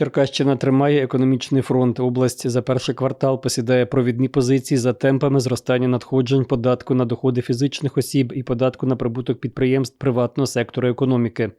Черкащина тримає економічний фронт. Область за перший квартал посідає провідні позиції за темпами зростання надходжень податку на доходи фізичних осіб і податку на прибуток підприємств приватного сектору економіки.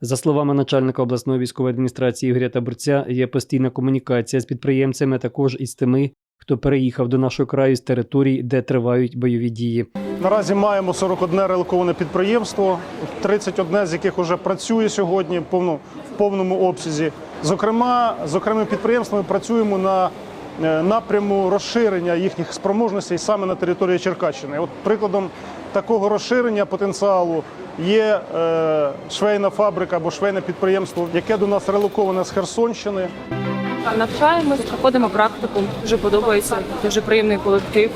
За словами начальника обласної військової адміністрації Ігоря Табурця, є постійна комунікація з підприємцями, а також із тими, хто переїхав до нашого краю з територій, де тривають бойові дії. Наразі маємо 41 релоковане підприємство, 31 з яких вже працює сьогодні в повному обсязі. Зокрема, з окремими підприємствами працюємо на е, напряму розширення їхніх спроможностей саме на території Черкащини. От прикладом такого розширення потенціалу є е, швейна фабрика або швейне підприємство, яке до нас релоковане з Херсонщини. Навчаємось, проходимо практику. Дуже подобається, дуже приємний колектив.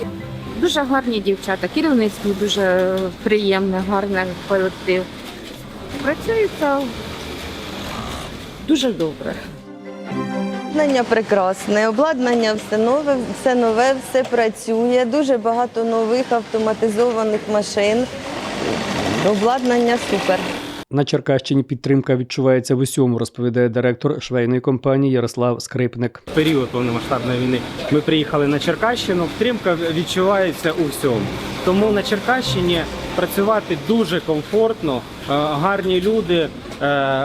Дуже гарні дівчата, керівництво дуже приємне, гарний колектив. Працюється дуже добре. Обладнання прекрасне, обладнання все нове, все нове, все працює. Дуже багато нових автоматизованих машин. Обладнання супер. На Черкащині підтримка відчувається в усьому, розповідає директор швейної компанії Ярослав Скрипник. Період повномасштабної війни ми приїхали на Черкащину. Підтримка відчувається у всьому. Тому на Черкащині працювати дуже комфортно, е, гарні люди, е,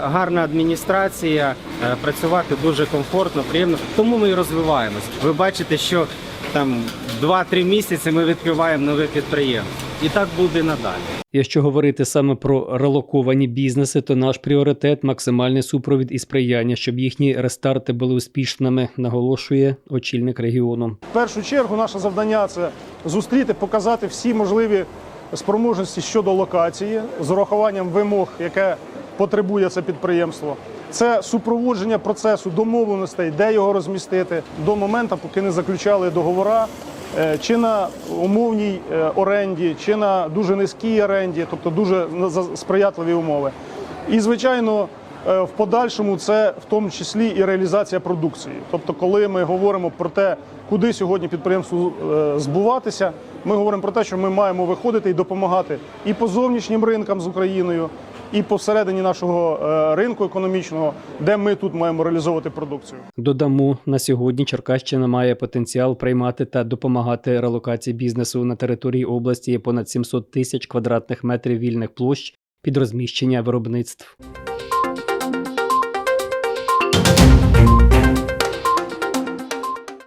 гарна адміністрація. е, Працювати дуже комфортно, приємно. Тому ми і розвиваємось. Ви бачите, що там 2-3 місяці ми відкриваємо нове підприємство. І так буде надалі. Якщо говорити саме про релоковані бізнеси, то наш пріоритет максимальний супровід і сприяння, щоб їхні рестарти були успішними, наголошує очільник регіону. В першу чергу наше завдання це зустріти, показати всі можливі спроможності щодо локації з урахуванням вимог, яке потребує це підприємство. Це супроводження процесу домовленостей, де його розмістити до моменту, поки не заключали договора. е, Чи на умовній е, оренді, чи на дуже низькій оренді, тобто дуже сприятливі умови. І, звичайно, е, в подальшому це в тому числі і реалізація продукції. Тобто, коли ми говоримо про те, куди сьогодні підприємству збуватися, ми говоримо про те, що ми маємо виходити і допомагати і по зовнішнім ринкам з Україною, і посередині нашого е, ринку економічного, де ми тут маємо реалізовувати продукцію. Додамо на сьогодні Черкащина має потенціал приймати та допомагати релокації бізнесу на території області понад 700 тисяч квадратних метрів вільних площ під розміщення виробництв.